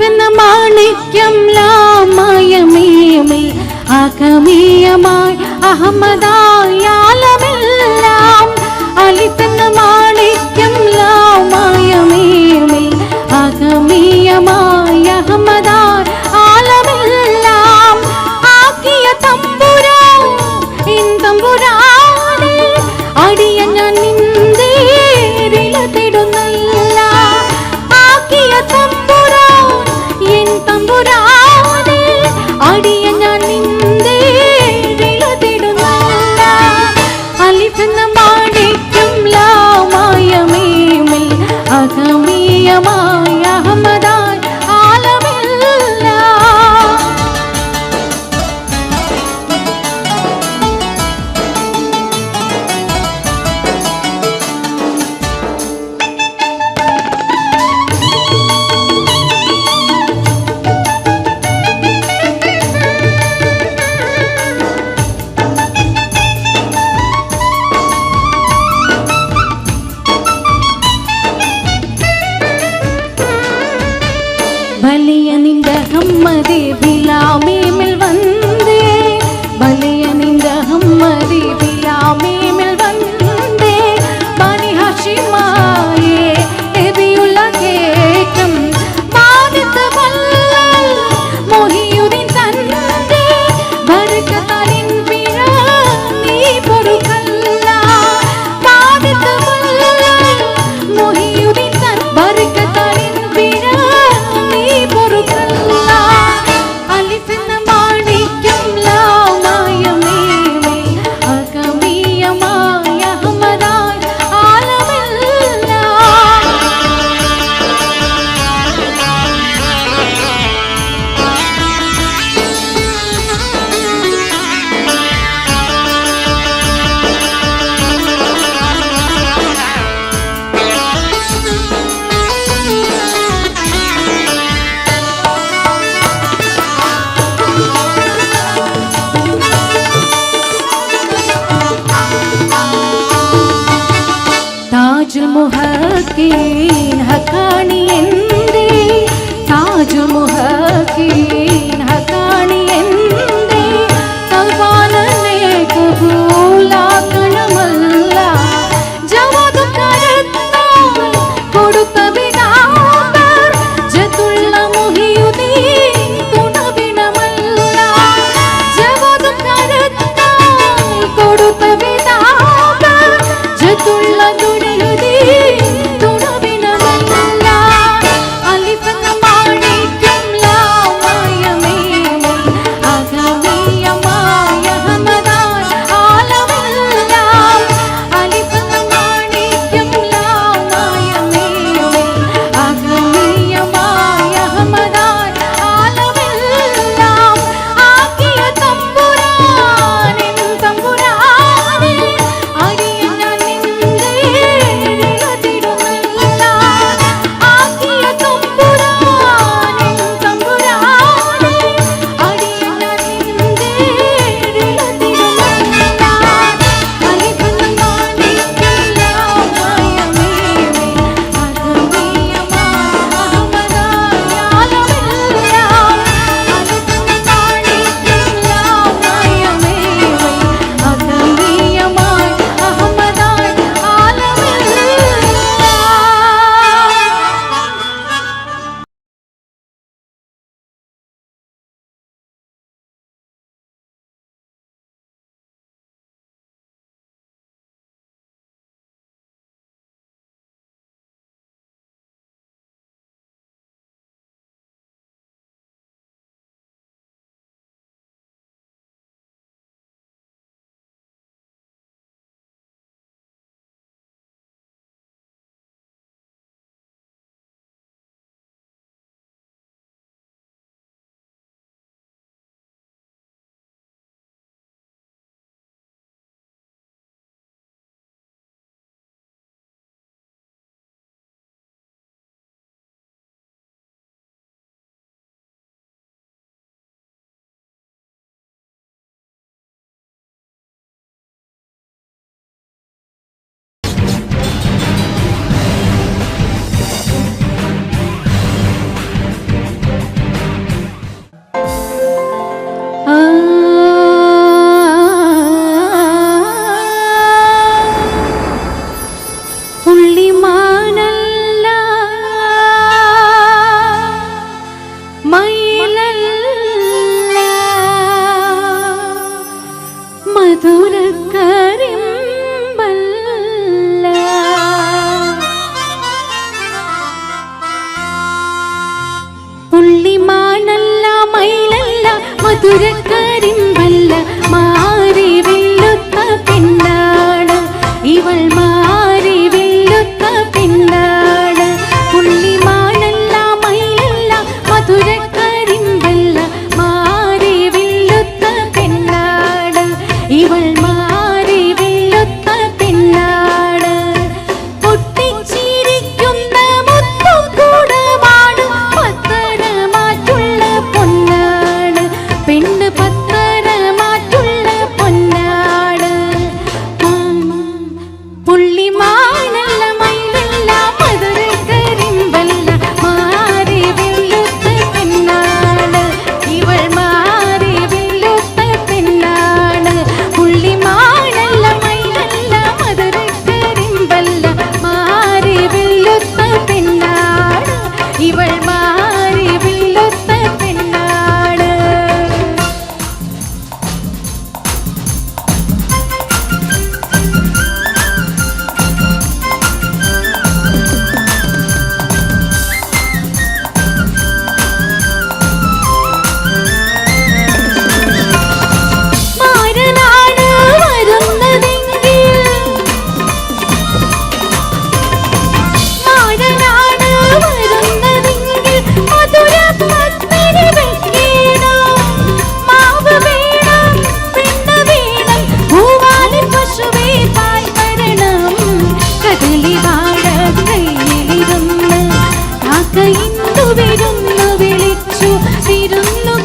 വിൽപ്പന മാണിക്യം ലാമയമേമിൽ അകമീയമായി അഹമ്മദായാലമെല്ലാം അലിപ്പന മാണിക്യം ലാമയമേമിൽ അകമീയമായി അഹമ്മദായ ആലമെല്ലാം ആക്കിയ തമ്പുരാൻ അടിയ ഞാൻ minha mão. حكيم حكاية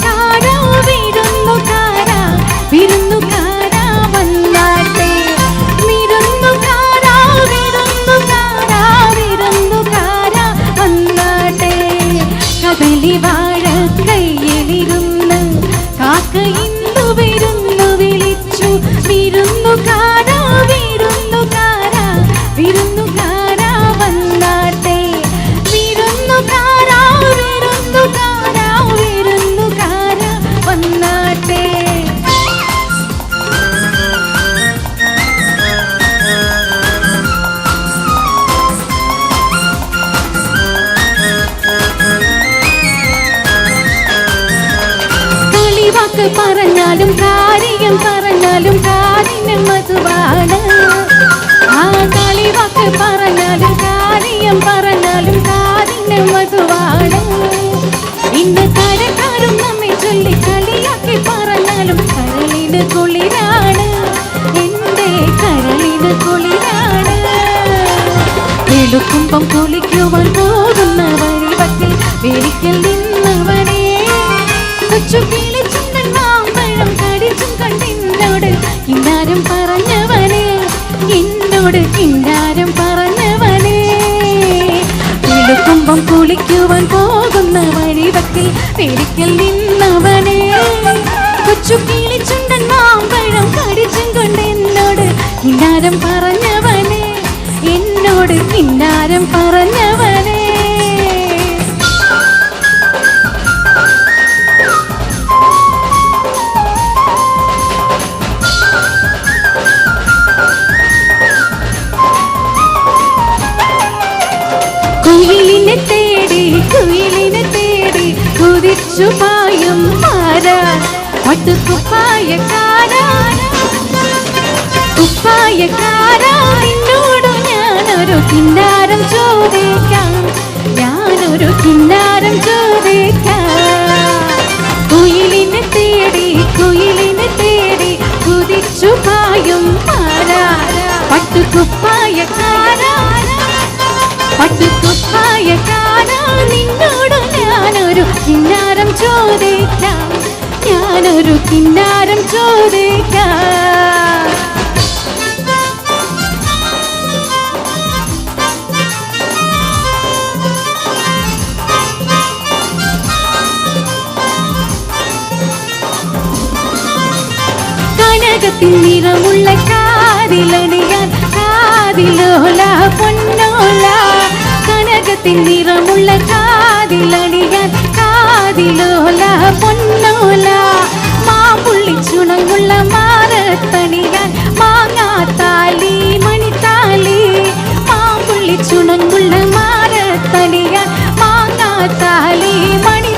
കാരാ വിരുന്നു കാരാ. കാക്ക ഇന്ദു വിരുന്നു വിളിച്ചു. വിരുന്നുകാര വിരുന്നുകാര വിരുന്നുകാര എന്നോട് കിന്നാരം പറഞ്ഞവനെ. കുളിക്കുവാൻ പോകുന്ന വഴിവക്കിൽ വേലിക്കൽ നിന്നവനെ. കൊച്ചു കിളിച്ചുണ്ടൻ മാമ്പഴം കടിച്ചും കൊണ്ട് എന്നോട് കിണ്ടാരം പറഞ്ഞവനെ. എന്നോട് കിണ്ടാരം പറഞ്ഞവനെ. പായും മാരാ പട്ടുക്കുപ്പായക്കാരാ കുപ്പായക്കാരാ നിന്നോട് ഞാനൊരു കിന്നാരം ചോദിക്കാം. ഞാനൊരു കിന്നാരം ചോദിക്കാം. കുയിലിനെ തേടി കുയിലിനെ തേടി കുതിച്ചു പായും മാരാ പട്ടുക്കുപ്പായക്കാരാ പട്ടുക്കുപ്പായക്കാരാ നിന്നോട് ഞാനൊരു കിന്നാരം ചോദിക്കാം. ഞാനൊരു കിന്നാരം ചോദിക്കാം. കനകത്തിൻ നിറമുള്ള കാതിലണിയാൻ കാതിലോല പൊന്നോല. കനകത്തിൻ നിറമുള്ള കാതിലണിയാൻ കാതിലോല പൊന്നോല മാമ്പുള്ളി ചുണങ്ങുള്ള മാറത്തണിയാൻ മാങ്ങാത്താലി മണിത്താലി മാമ്പുള്ളി ചുണങ്ങുള്ള മാറത്തണിയാൻ മാങ്ങാത്താലി മണിത്താലി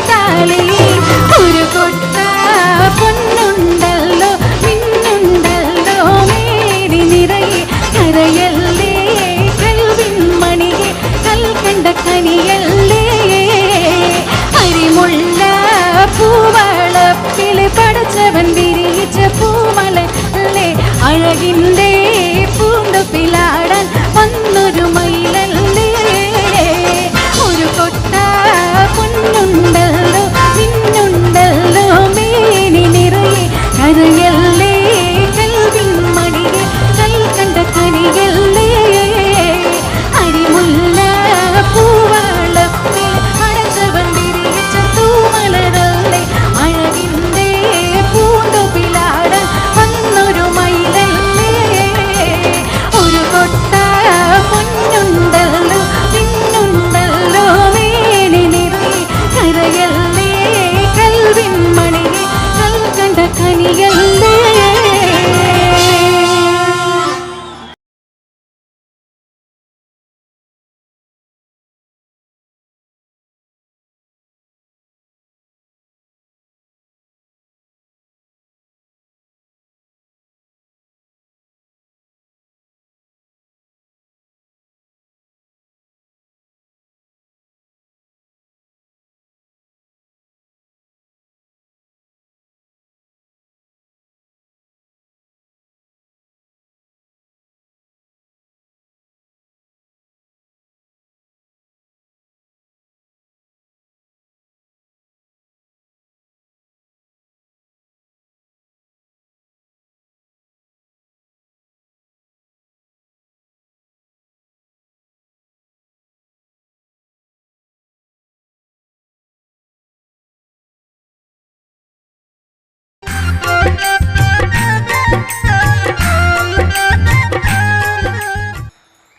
Miguel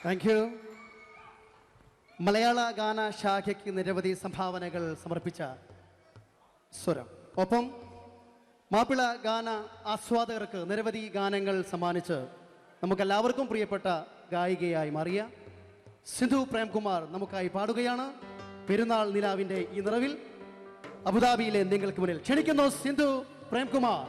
താങ്ക് യു മലയാള ഗാന ശാഖയ്ക്ക് നിരവധി സംഭാവനകൾ സമർപ്പിച്ച സ്വരം. ഒപ്പം മാപ്പിള ഗാന ആസ്വാദകർക്ക് നിരവധി ഗാനങ്ങൾ സമ്മാനിച്ച് നമുക്കെല്ലാവർക്കും പ്രിയപ്പെട്ട ഗായികയായി മാറിയ സിന്ധു പ്രേംകുമാർ നമുക്കായി പാടുകയാണ്. പെരുന്നാൾ നിലാവിന്റെ ഈ നിറവിൽ അബുദാബിയിലെ നിങ്ങൾക്ക് മുന്നിൽ ക്ഷണിക്കുന്നു സിന്ധു പ്രേംകുമാർ.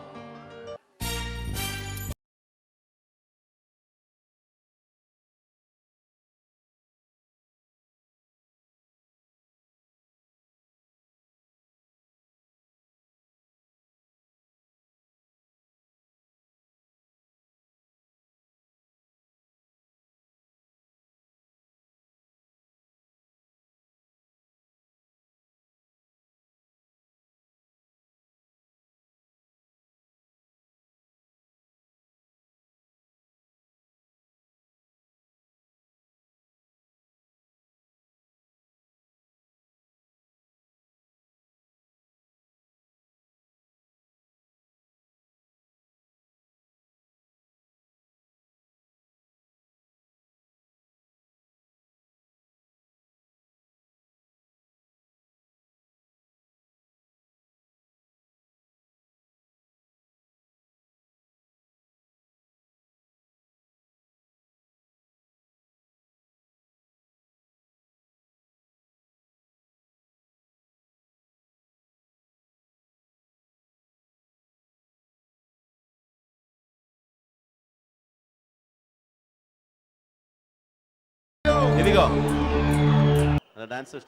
Go. ഡാൻസ് ഇഷ്ടപ്പെട്ടു